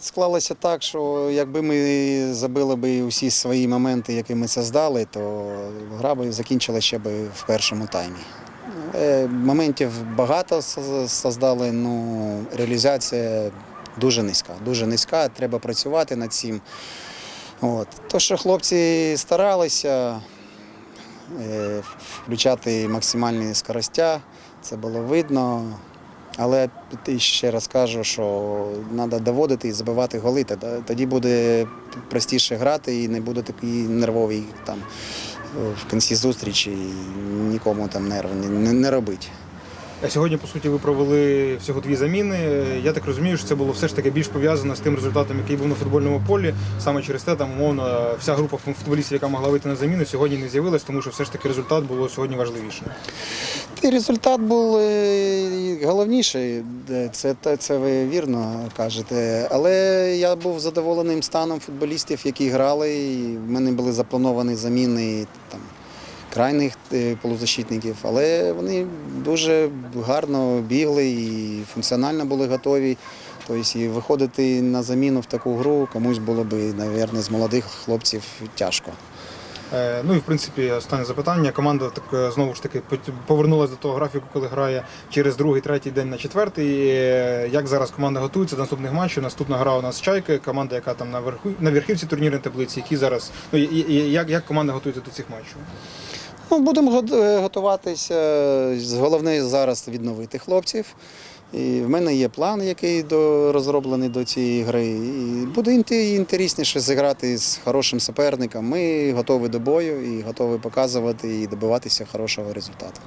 Склалося так, що якби ми забили б усі свої моменти, які ми создали, то гра б закінчила ще б в першому таймі. Е, Моментів багато соз- создали, ну реалізація дуже низька. Дуже низька, треба працювати над цим. От. То, що хлопці старалися е, включати максимальні скоростя, це було видно. Але ще раз кажу, що треба доводити і забивати голи. тоді- буде простіше грати і не буде такий нервовий там в кінці зустрічі і нікому там нерв не, не, не робить. А Сьогодні, по суті, ви провели всього дві заміни. Я так розумію, що це було все ж таки більш пов'язано з тим результатом, який був на футбольному полі. Саме через те, там, умовно, вся група футболістів, яка могла вийти на заміну, сьогодні не з'явилась, тому що все ж таки результат було сьогодні важливішим. Результат був е, головніший, це, це, це ви вірно кажете. Але я був задоволеним станом футболістів, які грали. І в мене були заплановані заміни там, крайніх е, полузащитників, але вони дуже гарно бігли і функціонально були готові. Тобто виходити на заміну в таку гру комусь було б, мабуть, з молодих хлопців тяжко. Е, Ну і в принципі останнє запитання. Команда так е, знову ж таки повернулася до того графіку, коли грає через другий, третій день на четвертий. Е, Як зараз команда готується до наступних матчів? Наступна гра у нас чайки, команда, яка там на верху на верхівці турнірної таблиці, які зараз ну як, як команда готується до цих матчів? Ну, будемо е, готуватися. Головне зараз відновити хлопців. І в мене є план, який до, розроблений до цієї гри. І буде інте- інтересніше зіграти з хорошим суперником. Ми готові до бою і готові показувати і добиватися хорошого результату.